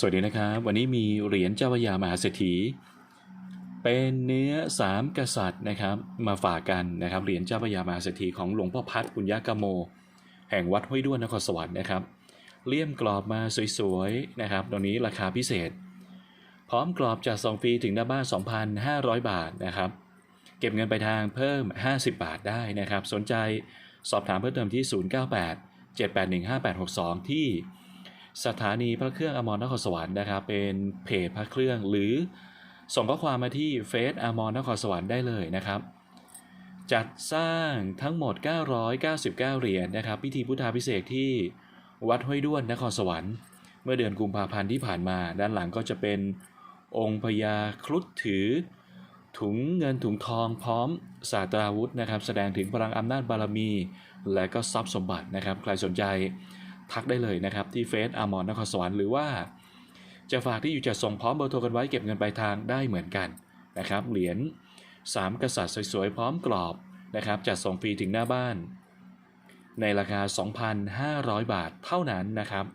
สวัสดีนะครับ วันนี้มีเหรียญเจ้าพระยามหาเศรษฐี เป็นเนื้อสามกษัตริย์นะครับมาฝากกันนะครับเหรียญเจ้าพระยามหาเศรษฐีของหลวงพ่อพัดปุญญากโม แห่งวัดห้วยด้วนนครสวรรค์นะครับเลี่ยมกรอบมาสวยๆนะครับตรงนี้ราคาพิเศษ พร้อมกรอบจากซองฟรีถึงหน้าบ้าน 2,500 บาทนะครับ เก็บเงินไปทางเพิ่ม 50 บาทได้นะครับ สนใจสอบถามเพิ่มเติมที่ 098 781 5862 ที่ สถานีพระเครื่องอมรนครสวรรค์นะครับ เป็นเพจพระเครื่องหรือส่งข้อความมาที่เฟซอมรนครสวรรค์ได้เลยนะครับ จัดสร้างทั้งหมด 999 เหรียญนะครับ พิธีพุทธาพิเศษที่วัดห้วยด้วนนครสวรรค์ เมื่อเดือนกุมภาพันธ์ที่ผ่านมา ด้านหลังก็จะเป็นองค์พญาครุฑถือ ถุงเงินถุงทองพร้อมศาสตราวุธนะครับ แสดงถึงพลังอำนาจบารมี และก็ทรัพย์สมบัตินะครับ ใครสนใจ ทักได้เลยนะครับที่เฟซอามอนนครสวรรค์หรือว่า จะฝากที่อยู่จะส่งพร้อมเบอร์โทรกันไว้เก็บเงินปลายทางได้เหมือนกันนะครับเหรียญ3 กษัตริย์สวยๆ พร้อมกรอบนะครับจัดส่งฟรีถึงหน้าบ้าน ในราคา 2,500 บาทเท่านั้นนะครับ